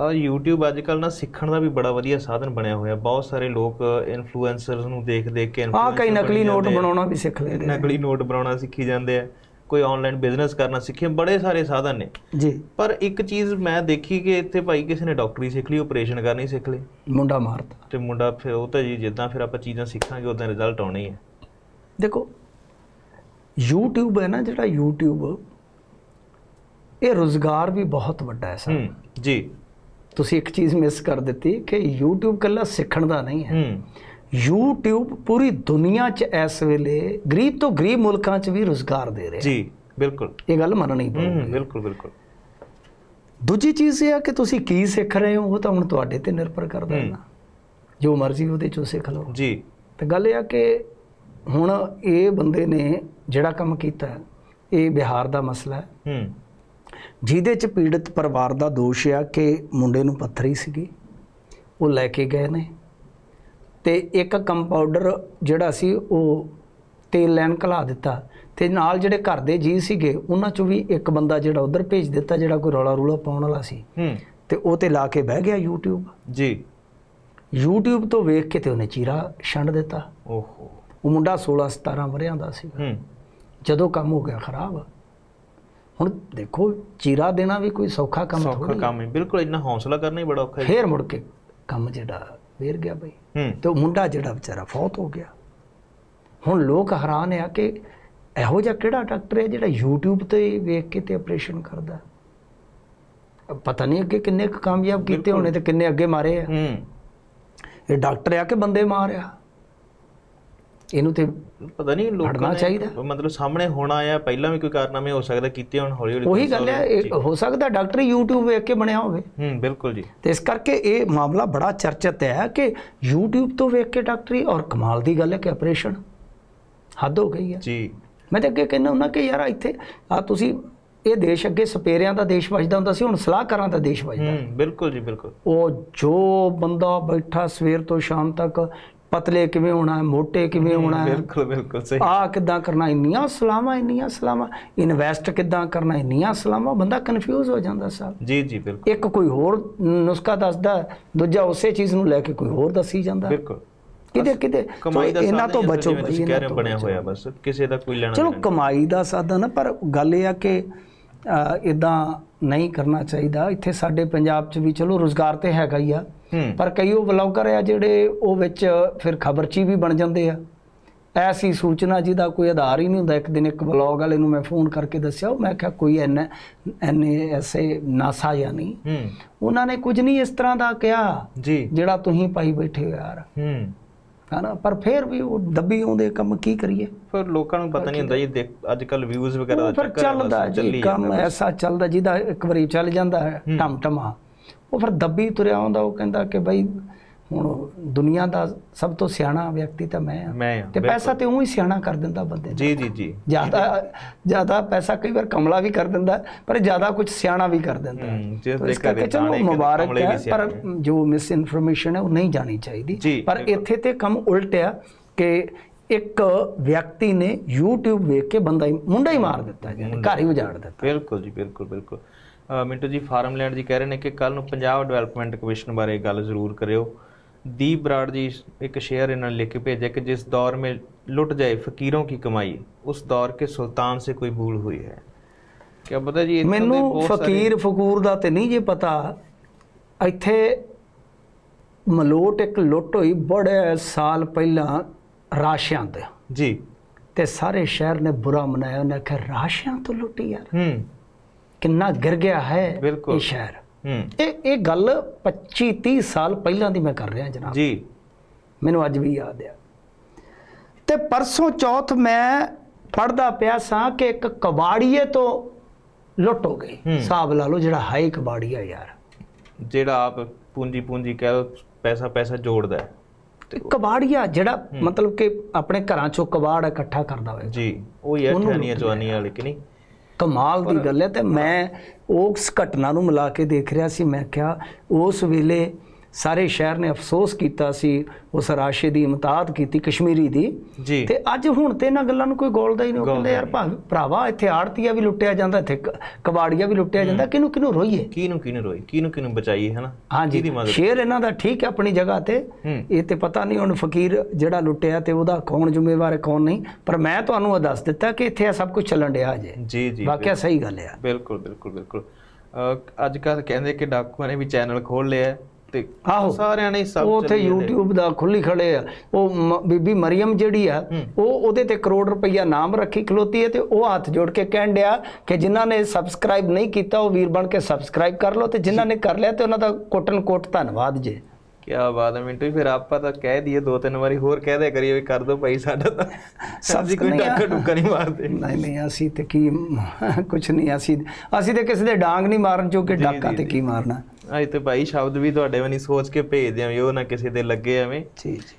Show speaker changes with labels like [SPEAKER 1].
[SPEAKER 1] ਆ YouTube ਅੱਜ ਕੱਲ ਨਾ ਸਿੱਖਣ ਦਾ ਵੀ ਬੜਾ ਵਧੀਆ ਸਾਧਨ ਬਣਿਆ ਹੋਇਆ। ਬਹੁਤ ਸਾਰੇ ਲੋਕ ਇਨਫਲੂਐਂਸਰਸ ਨੂੰ ਦੇਖ ਦੇਖ ਕੇ
[SPEAKER 2] ਆ ਕਈ ਨਕਲੀ ਨੋਟ। ਬਣਾਉਣਾ ਵੀ ਸਿੱਖ ਲੈਂਦੇ ਨੇ।
[SPEAKER 1] ਨਕਲੀ ਨੋਟ ਬਣਾਉਣਾ ਸਿੱਖੀ ਜਾਂਦੇ ਆ। ਕੋਈ ਆਨਲਾਈਨ ਬਿਜ਼ਨਸ ਕਰਨਾ ਸਿੱਖੇ ਬੜੇ ਸਾਰੇ ਸਾਧਨ ਨੇ।
[SPEAKER 2] ਜੀ।
[SPEAKER 1] ਪਰ ਇੱਕ ਚੀਜ਼ ਮੈਂ ਦੇਖੀ ਕਿ ਇੱਥੇ ਭਾਈ ਕਿਸੇ ਨੇ ਡਾਕਟਰੀ ਸਿੱਖ ਲਈ ਆਪਰੇਸ਼ਨ ਕਰਨੀ ਸਿੱਖ ਲਈ।
[SPEAKER 2] ਮੁੰਡਾ ਮਾਰਦਾ
[SPEAKER 1] ਤੇ ਮੁੰਡਾ ਫਿਰ ਉਹ ਤਾਂ ਜੀ ਜਿੱਦਾਂ ਫਿਰ ਆਪਾਂ ਚੀਜ਼ਾਂ ਸਿੱਖਾਂਗੇ ਉਦਾਂ ਰਿਜ਼ਲਟ ਆਉਣੇ ਹੀ
[SPEAKER 2] ਦੇਖੋ YouTube ਹੈ ਨਾ ਜਿਹੜਾ YouTube ਇਹ ਰੋਜ਼ਗਾਰ ਵੀ ਬਹੁਤ ਵੱਡਾ ਹੈ ਸਰ
[SPEAKER 1] ਜੀ।
[SPEAKER 2] ਤੁਸੀਂ ਇੱਕ ਚੀਜ਼ ਮਿਸ ਕਰ ਦਿੱਤੀ ਕਿ YouTube ਕੱਲਾ ਸਿੱਖਣ ਦਾ ਨਹੀਂ ਹੈ। YouTube ਪੂਰੀ ਦੁਨੀਆ 'ਚ ਇਸ ਵੇਲੇ ਗਰੀਬ ਤੋਂ ਗਰੀਬ ਮੁਲਕਾਂ 'ਚ ਵੀ ਰੋਜ਼ਗਾਰ ਦੇ ਰਿਹਾ।
[SPEAKER 1] ਜੀ ਬਿਲਕੁਲ।
[SPEAKER 2] ਇਹ ਗੱਲ ਮੰਨਣੀ ਪਊ
[SPEAKER 1] ਹੂੰ ਬਿਲਕੁਲ ਬਿਲਕੁਲ।
[SPEAKER 2] ਦੂਜੀ ਚੀਜ਼ ਇਹ ਆ ਕਿ ਤੁਸੀਂ ਕੀ ਸਿੱਖ ਰਹੇ ਹੋ ਉਹ ਤਾਂ ਹੁਣ ਤੁਹਾਡੇ ਤੇ ਨਿਰਭਰ ਕਰਦਾ ਹੈ। ਨਾ। ਜੋ ਮਰਜ਼ੀ ਉਹਦੇ 'ਚੋਂ ਸਿੱਖ ਲਓ।
[SPEAKER 1] ਜੀ।
[SPEAKER 2] ਤੇ ਗੱਲ ਇਹ ਆ ਕਿ ਹੁਣ ਇਹ ਬੰਦੇ ਨੇ ਜਿਹੜਾ ਕੰਮ ਕੀਤਾ ਇਹ ਬਿਹਾਰ ਦਾ ਮਸਲਾ ਹੈ।
[SPEAKER 1] ਹੂੰ।
[SPEAKER 2] ਜਿਹਦੇ ਚ ਪੀੜਤ ਪਰਿਵਾਰ ਦਾ ਦੋਸ਼ ਆ ਕਿ ਮੁੰਡੇ ਨੂੰ ਪੱਥਰੀ ਸੀਗੀ ਉਹ ਲੈ ਕੇ ਗਏ ਨੇ। ਤੇ ਇੱਕ ਕੰਪਾਊਂਡਰ ਜਿਹੜਾ ਸੀ ਉਹ ਤੇਲ ਲੈਣ ਘਲਾ ਦਿੱਤਾ। ਤੇ ਨਾਲ ਜਿਹੜੇ ਘਰ ਦੇ ਜੀ ਸੀਗੇ ਉਹਨਾਂ ਚੋਂ ਵੀ ਇੱਕ ਬੰਦਾ ਜਿਹੜਾ ਉਧਰ ਭੇਜ ਦਿੱਤਾ ਜਿਹੜਾ ਕੋਈ ਰੌਲਾ ਰੂਲਾ ਪਾਉਣ ਵਾਲਾ ਸੀ।
[SPEAKER 1] ਹੂੰ।
[SPEAKER 2] ਤੇ ਉਹ ਤੇ ਲਾ ਕੇ ਬਹਿ ਗਿਆ YouTube
[SPEAKER 1] ਜੀ।
[SPEAKER 2] YouTube ਤੋਂ ਵੇਖ ਕੇ ਤੇ ਉਹਨੇ ਚੀਰਾ ਛੰਡ ਦਿੱਤਾ।
[SPEAKER 1] ਓਹੋ।
[SPEAKER 2] ਉਹ ਮੁੰਡਾ 16 17 ਵਰਿਆਂ ਦਾ
[SPEAKER 1] ਹੂੰ।
[SPEAKER 2] ਜਦੋਂ ਕੰਮ ਹੋ ਗਿਆ ਖਰਾਬ ਹੁਣ ਦੇਖੋ ਚੀਰਾ ਦੇਣਾ ਵੀ ਕੋਈ ਸੌਖਾ ਕੰਮ
[SPEAKER 1] ਸੌਖਾ
[SPEAKER 2] ਥੋੜੀ
[SPEAKER 1] ਕੰਮ ਹੈ ਬਿਲਕੁਲ ਇੰਨਾ ਹੌਸਲਾ ਕਰਨਾ ਹੀ ਬੜਾ ਔਖਾ ਹੈ
[SPEAKER 2] ਫੇਰ ਮੁੜ ਕੇ ਕੰਮ ਜਿਹੜਾ ਵੇਰ ਗਿਆ ਬਈ। ਤੇ ਉਹ ਮੁੰਡਾ ਜਿਹੜਾ ਵਿਚਾਰਾ ਫੌਤ ਹੋ ਗਿਆ। ਹੁਣ ਲੋਕ ਹੈਰਾਨ ਆ ਕਿ ਇਹੋ ਜਿਹਾ ਕਿਹੜਾ ਡਾਕਟਰ ਹੈ ਜਿਹੜਾ YouTube ਤੇ ਵੇਖ ਕੇ ਤੇ ਆਪਰੇਸ਼ਨ ਕਰਦਾ? ਪਤਾ ਨਹੀਂ ਅੱਗੇ ਕਿੰਨੇ ਕਾਮਯਾਬ ਕੀਤੇ ਹੋਣੇ ਤੇ ਕਿੰਨੇ ਅੱਗੇ ਮਾਰੇ ਆ। ਇਹ ਡਾਕਟਰ ਆ ਕਿ ਬੰਦੇ ਮਾਰਿਆ ਇਹਨੂੰ ਤੇ
[SPEAKER 1] ਪਤਾ ਨਹੀਂ ਲੋਕਾਂ ਨੇ
[SPEAKER 2] ਚਾਹੀਦਾ।
[SPEAKER 1] ਮਤਲਬ ਸਾਹਮਣੇ ਹੋਣਾ ਆ ਪਹਿਲਾਂ ਵੀ ਕੋਈ ਕਾਰਨਾਮੇ ਹੋ ਸਕਦਾ ਕੀਤੇ ਹੁਣ ਹੌਲੀ ਹੌਲੀ
[SPEAKER 2] ਉਹੀ ਗੱਲ ਹੈ ਇਹ ਹੋ ਸਕਦਾ ਡਾਕਟਰ YouTube ਵੇਖ ਕੇ ਬਣਿਆ ਹੋਵੇ।
[SPEAKER 1] ਹੂੰ ਬਿਲਕੁਲ ਜੀ।
[SPEAKER 2] ਤੇ ਇਸ ਕਰਕੇ ਇਹ ਮਾਮਲਾ ਬੜਾ ਚਰਚਿਤ ਹੈ ਕਿ YouTube ਤੋਂ ਵੇਖ ਕੇ ਡਾਕਟਰੀ ਔਰ ਕਮਾਲ ਦੀ ਗੱਲ ਹੈ ਕਿ ਆਪਰੇਸ਼ਨ ਹੱਦ ਹੋ ਗਈ ਹੈ।
[SPEAKER 1] ਜੀ।
[SPEAKER 2] ਮੈਂ ਤਾਂ ਅੱਗੇ ਕਹਿੰਦਾ ਹੁੰਦਾ ਕਿ ਯਾਰ ਇੱਥੇ ਆ ਤੁਸੀਂ ਇਹ ਦੇਸ਼ ਅੱਗੇ ਸਪੇਰਿਆਂ ਦਾ ਦੇਸ਼ ਵੱਜਦਾ ਹੁੰਦਾ ਸੀ ਹੁਣ ਸਲਾਹਕਾਰਾਂ ਦਾ ਦੇਸ਼ ਵੱਜਦਾ।
[SPEAKER 1] ਹੂੰ ਬਿਲਕੁਲ ਜੀ ਬਿਲਕੁਲ।
[SPEAKER 2] ਉਹ ਜੋ ਬੰਦਾ ਬੈਠਾ ਸਵੇਰ ਤੋਂ ਸ਼ਾਮ ਤੱਕ ਪਤਲੇ ਕਿਵੇਂ ਹੋਣਾ ਹੈ ਮੋਟੇ ਕਿਵੇਂ ਹੋਣਾ? ਹੈ
[SPEAKER 1] ਬਿਲਕੁਲ ਬਿਲਕੁਲ ਸਹੀ।
[SPEAKER 2] ਆ ਕਿੱਦਾਂ ਕਰਨਾ ਇੰਨੀਆਂ ਸਲਾਮਾਂ ਇੰਨੀਆਂ ਸਲਾਮਾਂ ਇਨਵੈਸਟ ਕਿੱਦਾਂ ਕਰਨਾ ਇੰਨੀਆਂ ਸਲਾਮਾਂ ਬੰਦਾ ਕਨਫਿਊਜ਼ ਹੋ ਜਾਂਦਾ ਸਾਹਿਬ
[SPEAKER 1] ਜੀ ਜੀ ਬਿਲਕੁਲ।
[SPEAKER 2] ਇੱਕ ਕੋਈ ਹੋਰ ਨੁਸਖਾ ਦੱਸਦਾ ਦੂਜਾ ਉਸੇ ਚੀਜ਼ ਨੂੰ ਲੈ ਕੇ ਕੋਈ ਹੋਰ ਦੱਸੀ ਜਾਂਦਾ।
[SPEAKER 1] ਬਿਲਕੁਲ।
[SPEAKER 2] ਕਿਤੇ ਕਿਤੇ।
[SPEAKER 1] ਕਮਾਈ ਦਾ
[SPEAKER 2] ਇਹਨਾਂ ਤੋਂ ਬਚੋ ਬਈ
[SPEAKER 1] ਕਹਿ ਰਹੇ ਬਣਿਆ। ਹੋਇਆ ਬਸ। ਕਿਸੇ ਦਾ ਕੋਈ ਲੈਣਾ
[SPEAKER 2] ਚਲੋ ਕਮਾਈ ਦਾ ਸਾਧਨ ਹੈ ਪਰ ਗੱਲ ਇਹ ਆ ਕਿ ਇਦਾਂ ਨਹੀਂ ਕਰਨਾ ਚਾਹੀਦਾ। ਇੱਥੇ ਸਾਡੇ ਪੰਜਾਬ 'ਚ ਵੀ ਚਲੋ ਰੋਜ਼ਗਾਰ ਤੇ ਹੈਗਾ ਹੀ ਆ। ਪਰ ਕਈ ਉਹ ਬਲੌਗਰ ਆ ਜਿਹੜੇ ਉਹ ਵਿੱਚ ਫਿਰ ਖਬਰਚੀ ਵੀ ਬਣ ਜਾਂਦੇ ਆ। ਐਸੀ ਸੂਚਨਾ ਜਿਹਦਾ ਕੋਈ ਆਧਾਰ ਹੀ ਨਹੀਂ ਹੁੰਦਾ। ਇੱਕ ਦਿਨ ਇੱਕ ਬਲੌਗ ਵਾਲੇ ਨੂੰ ਮੈਂ ਫੋਨ ਕਰਕੇ ਦੱਸਿਆ ਉਹ ਮੈਂ ਕਿਹਾ ਕੋਈ ਐਨ ਐਨ ਐਸੇ ਨਾਸਾ ਜਾਂ ਨਹੀਂ
[SPEAKER 1] ਹੂੰ।
[SPEAKER 2] ਉਹਨਾਂ ਨੇ ਕੁਝ ਨਹੀਂ ਇਸ ਤਰ੍ਹਾਂ ਦਾ ਕਿਹਾ
[SPEAKER 1] ਜੀ।
[SPEAKER 2] ਜਿਹੜਾ ਤੁਸੀਂ ਪਾਈ ਬੈਠੇ ਹੋ ਯਾਰ।
[SPEAKER 1] ਹੂੰ।
[SPEAKER 2] ਹਨਾ? ਪਰ ਫਿਰ ਵੀ ਉਹ ਦੱਬੀ ਆਉਂਦੇ ਕੰਮ ਕੀ ਕਰੀਏ?
[SPEAKER 1] ਪਰ ਲੋਕਾਂ ਨੂੰ ਪਤਾ ਨਹੀਂ ਹੁੰਦਾ ਜੀ ਦੇਖ ਅੱਜ ਕੱਲ ਵਿਊਜ਼ ਵਗੈਰਾ ਦਾ
[SPEAKER 2] ਫਿਰ
[SPEAKER 1] ਚੱਕਰ
[SPEAKER 2] ਚੱਲਦਾ
[SPEAKER 1] ਚੱਲੀ
[SPEAKER 2] ਜੀ ਕੰਮ। ਐਸਾ ਚੱਲਦਾ ਜਿਹਦਾ ਇੱਕ ਵਾਰੀ ਚੱਲ ਜਾਂਦਾ ਹੈ। ਟਮਟਮਾ। ਉਹ ਫਿਰ ਦੱਬੀ ਤੁਰਿਆ ਆਉਂਦਾ ਉਹ ਕਹਿੰਦਾ ਕਿ ਬਈ ਹੁਣ ਦੁਨੀਆ ਦਾ ਸਭ ਤੋਂ ਸਿਆਣਾ ਵਿਅਕਤੀ ਤਾਂ ਮੈਂ ਆ। ਤੇ ਪੈਸਾ ਤੇ ਉਹ ਹੀ ਸਿਆਣਾ ਕਰ ਦਿੰਦਾ ਬੰਦੇ
[SPEAKER 1] ਜੀ ਜੀ ਜੀ।
[SPEAKER 2] ਜ਼ਿਆਦਾ ਜ਼ਿਆਦਾ ਪੈਸਾ ਕਈ ਵਾਰ ਕਮਲਾ ਵੀ ਕਰ ਦਿੰਦਾ ਪਰ ਜ਼ਿਆਦਾ ਕੁਝ ਸਿਆਣਾ ਵੀ ਕਰ ਦਿੰਦਾ। ਇਸ ਕਰਕੇ ਚਲੋ ਮੁਬਾਰਕ ਹੈ ਪਰ ਜੋ ਮਿਸ ਇਨਫੋਰਮੇਸ਼ਨ ਹੈ ਉਹ ਨਹੀਂ ਜਾਣੀ ਚਾਹੀਦੀ। ਪਰ ਇੱਥੇ ਤੇ ਕੰਮ ਉਲਟ ਆ ਕਿ ਇੱਕ ਵਿਅਕਤੀ ਨੇ YouTube ਵੇਖ ਕੇ ਬੰਦਾ ਹੀ ਮੁੰਡਾ ਹੀ ਮਾਰ ਦਿੱਤਾ ਜੀ ਘਰ ਹੀ ਉਜਾੜ ਦਿੱਤਾ।
[SPEAKER 1] ਬਿਲਕੁਲ ਜੀ ਬਿਲਕੁਲ ਬਿਲਕੁਲ। ਮਿੰਟੂ ਜੀ ਫਾਰਮਲੈਂਡ ਜੀ ਕਹਿ ਰਹੇ ਨੇ ਕਿ ਕੱਲ ਨੂੰ ਪੰਜਾਬ ਡਿਵੈਲਪਮੈਂਟ ਕਮਿਸ਼ਨ ਬਾਰੇ ਗੱਲ ਜ਼ਰੂਰ ਕਰਿਓ। ਦੀਪ ਬਰਾੜ ਜੀ ਇੱਕ ਸ਼ੇਅਰ ਇਹਨਾਂ ਨੇ ਲਿਖ ਕੇ ਭੇਜਿਆ ਕਿ ਜਿਸ ਦੌਰ ਮੇ ਲੁੱਟ ਜਾਏ ਫਕੀਰੋਂ ਕੀ ਕਮਾਈ ਉਸ ਦੌਰ ਕੇ ਸੁਲਤਾਨ ਸੇ ਕੋਈ ਭੂਲ ਹੋਈ ਹੈ। ਕਿਆ ਪਤਾ ਜੀ
[SPEAKER 2] ਮੈਨੂੰ ਫਕੀਰ ਫਕੂਰ ਦਾ ਤੇ ਨਹੀਂ ਜੇ ਪਤਾ ਇੱਥੇ ਮਲੋਟ ਇੱਕ ਲੁੱਟ ਹੋਈ ਬੜੇ ਸਾਲ ਪਹਿਲਾਂ ਰਾਸ਼ਿਆਂ ਤੇ।
[SPEAKER 1] ਜੀ।
[SPEAKER 2] ਤੇ ਸਾਰੇ ਸ਼ਹਿਰ ਨੇ ਬੁਰਾ ਮਨਾਇਆ ਉਹਨੇ ਕਿ ਰਾਸ਼ਿਆਂ ਤੋਂ ਲੁੱਟੀ ਯਾਰ।
[SPEAKER 1] ਹੂੰ।
[SPEAKER 2] ਕਿੰਨਾ ਗਿਰ ਗਿਆ ਹੈ। ਇਹ ਸ਼ਹਿਰ। ਇਹ ਇਹ ਗੱਲ 25 30 ਸਾਲ ਪਹਿਲਾਂ ਦੀ ਮੈਂ ਕਰ ਰਿਹਾ ਜਨਾਬ।
[SPEAKER 1] ਜੀ।
[SPEAKER 2] ਮੈਨੂੰ ਅੱਜ ਵੀ ਯਾਦ ਆ। ਤੇ ਪਰਸੋਂ ਚੌਥ ਮੈਂ ਪੜਦਾ ਪਿਆ ਸਾਂ ਕਿ ਇੱਕ ਕਬਾੜੀਏ ਤੋਂ ਲੁੱਟ ਹੋ ਗਈ। ਹਿਸਾਬ ਲਾ ਲਓ ਜਿਹੜਾ ਹਾਈ ਕਬਾੜੀਆ ਯਾਰ।
[SPEAKER 1] ਜਿਹੜਾ ਆਪ ਪੂੰਜੀ ਪੂੰਜੀ ਕਹਿ ਲਓ ਪੈਸਾ ਪੈਸਾ ਜੋੜਦਾ ਹੈ।
[SPEAKER 2] ਤੇ ਕਬਾੜੀਆ ਜਿਹੜਾ ਮਤਲਬ ਕਿ ਆਪਣੇ ਘਰਾਂ ਚੋਂ ਕਬਾੜ ਇਕੱਠਾ ਕਰਦਾ ਹੋਵੇ
[SPEAKER 1] ਜੀ ਉਹ ਹੀ ਹੈ ਠਾਨੀਆਂ ਜਵਾਨੀਆਂ ਵਾਲੀ ਕਿ ਨਹੀਂ?
[SPEAKER 2] ਕਮਾਲ ਦੀ ਗੱਲ ਹੈ ਤੇ ਮੈਂ ਉਸ ਘਟਨਾ ਨੂੰ ਮਿਲਾ ਕੇ ਦੇਖ ਰਿਹਾ ਸੀ। ਮੈਂ ਕਿਹਾ ਉਸ ਵੇਲੇ ਸਾਰੇ ਸ਼ਹਿਰ ਨੇ ਅਫਸੋਸ ਕੀਤਾ ਸੀ ਉਸ ਰਾਸ਼ੇ ਦੀ ਇਮਤਾਦ ਕੀਤੀ ਕਸ਼ਮੀਰੀ ਦੀ। ਤੇ ਅੱਜ ਹੁਣ ਤੇ ਇਹਨਾਂ ਗੱਲਾਂ ਨੂੰ ਕੋਈ ਗੋਲਦਾ ਹੀ ਨਹੀਂ ਕਹਿੰਦੇ ਯਾਰ ਭਰਾਵਾ ਇੱਥੇ ਆੜਤੀਆ ਵੀ ਲੁੱਟਿਆ ਜਾਂਦਾ ਇੱਥੇ ਕਬਾੜੀਆ ਵੀ ਲੁੱਟਿਆ ਜਾਂਦਾ ਕਿਹਨੂੰ ਕਿਹਨੂੰ ਰੋਈਏ?
[SPEAKER 1] ਕਿਹਨੂੰ ਕਿਹਨੂੰ ਰੋਈ ਕਿਹਨੂੰ ਕਿਹਨੂੰ ਬਚਾਈਏ ਹਨਾ?
[SPEAKER 2] ਹਾਂਜੀ। ਸ਼ੇਰ ਇਹਨਾਂ ਦਾ ਠੀਕ ਹੈ ਆਪਣੀ ਜਗ੍ਹਾ ਤੇ।
[SPEAKER 1] ਹੂੰ।
[SPEAKER 2] ਇਹ ਤੇ ਪਤਾ ਨਹੀਂ ਹੁਣ ਫਕੀਰ ਜਿਹੜਾ ਲੁੱਟਿਆ ਤੇ ਉਹਦਾ ਕੌਣ ਜ਼ਿੰਮੇਵਾਰ ਹੈ ਕੌਣ ਨਹੀਂ। ਪਰ ਮੈਂ ਤੁਹਾਨੂੰ ਇਹ ਦੱਸ ਦਿੱਤਾ ਕਿ ਇੱਥੇ ਸਭ ਕੁਝ ਚੱਲਣ ਡਿਆ ਅਜੇ
[SPEAKER 1] ਜੀ ਜੀ
[SPEAKER 2] ਵਾਕਿਆ ਸਹੀ ਗੱਲ ਆ।
[SPEAKER 1] ਬਿਲਕੁਲ ਬਿਲਕੁਲ ਬਿਲਕੁਲ। ਅੱਜ ਕੱਲ ਕਹਿੰਦੇ ਕਿ ਡਾਕੂਆਂ ਨੇ ਵੀ ਚੈਨਲ ਖੋਲ ਲਿਆ ਹੈ। ਤੇ
[SPEAKER 2] ਆਹੋ
[SPEAKER 1] ਸਾਰਿਆਂ ਨੇ ਸਭ
[SPEAKER 2] ਉੱਥੇ। YouTube ਦਾ ਖੁੱਲੀ ਖੜੇ ਆ ਉਹ ਬੀਬੀ ਮਰੀਮ ਜਿਹੜੀ ਆ। ਉਹ ਉਹਦੇ ਤੇ ਕਰੋੜ ਰੁਪਈਆ ਨਾਮ ਰੱਖੀ ਖਲੋਤੀ ਹੈ ਤੇ ਉਹ ਹੱਥ ਜੋੜ ਕੇ ਕਹਿਣ ਡਿਆ ਕਿ ਜਿਨ੍ਹਾਂ ਨੇ ਸਬਸਕ੍ਰਾਈਬ ਨਹੀਂ ਕੀਤਾ ਉਹ ਵੀਰ ਬਣ ਕੇ ਸਬਸਕ੍ਰਾਈਬ ਕਰ ਲਓ ਤੇ ਜਿਨ੍ਹਾਂ ਨੇ ਕਰ ਲਿਆ ਤੇ ਉਹਨਾਂ ਦਾ ਕੋਟਨ ਕੋਟ ਧੰਨਵਾਦ ਜੇ
[SPEAKER 1] ਕੀ ਬਾਤ ਹੈ ਮਿੰਟੂ ਫਿਰ ਆਪਾਂ ਤਾਂ ਕਹਿ ਦਈਏ ਦੋ ਤਿੰਨ ਵਾਰੀ ਹੋਰ ਕਹਿ ਦਿਆ ਕਰੀਏ ਵੀ ਕਰ ਦੋ ਭਾਈ ਸਾਡਾ ਤਾਂ ਸਬਜ਼ੀ ਕੋਈ। ਡਾਕਾ ਡੁੱਕਾ ਨਹੀਂ ਮਾਰਦੇ
[SPEAKER 2] ਨਹੀਂ ਨਹੀਂ ਅਸੀਂ ਤੇ ਕੀ ਕੁਝ ਨਹੀਂ ਅਸੀਂ ਅਸੀਂ ਤੇ ਕਿਸੇ ਦੇ ਡਾਂਗ ਨਹੀਂ ਮਾਰਨ ਚੋਂ ਕਿ ਡਾਕਾ ਤੇ। ਕੀ ਮਾਰਨਾ
[SPEAKER 1] ਅੱਜ ਤੇ ਭਾਈ ਸ਼ਬਦ ਵੀ ਤੁਹਾਡੇ ਵੀ ਸੋਚ ਕੇ ਭੇਜਦੇ ਆ ਵੀ ਉਹ ਨਾ ਕਿਸੇ ਦੇ ਲੱਗੇ ਐਵੇਂ।
[SPEAKER 2] ਜੀ ਜੀ।